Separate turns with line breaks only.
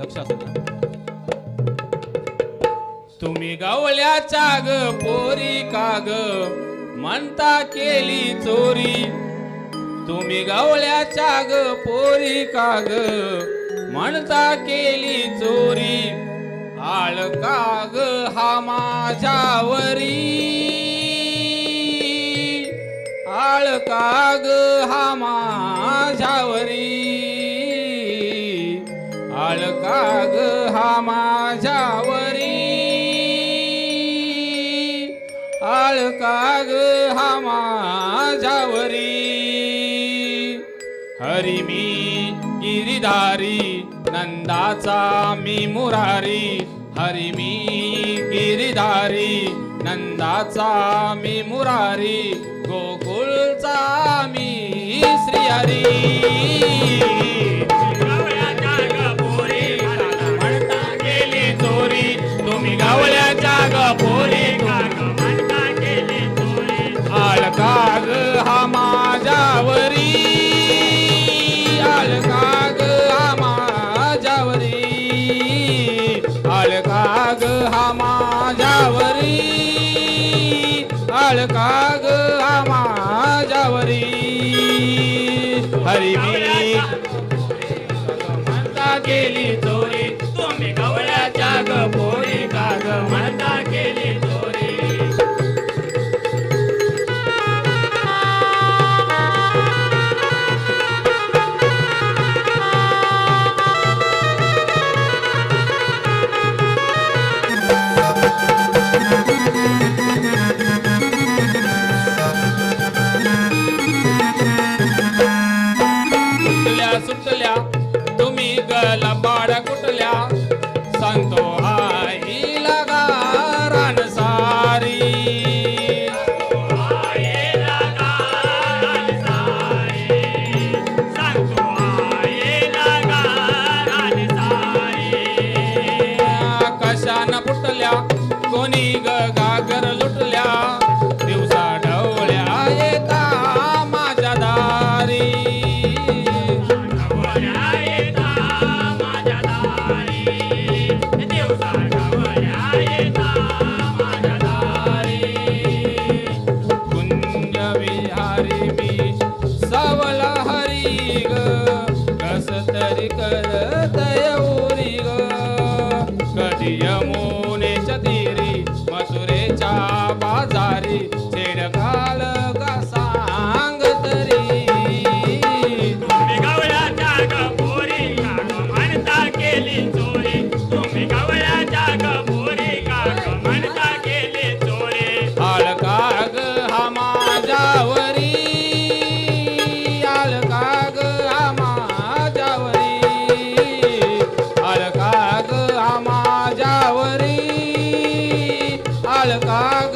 लक्ष असत तुम्ही गवल्याचा ग पोरी काग म्हणता केली चोरी. तुम्ही गवल्याच्या ग पोरी काग म्हणता केली चोरी. आळ काग हा माझ्यावरी. आळ काग हा माझ्यावरी. काग हा माझ्यावरी. आळ काग हा माझ्यावरी. हरी मी गिरिधारी नंदाचा मी मुरारी. हरी मी गिरिधारी नंदाचा मी मुरारी. हा माझ्यावरी. हरी मी. म्हणता केली
पोरी काग
दोन्ही ग गागर लुटल्या. दिवसा ढवळ्या येता माझ्या दारी. कुंज विहारी मी सवल हरी ग. कस तरी करत येऊरी ग. कधी
ਕਾਲ ਕਾਗ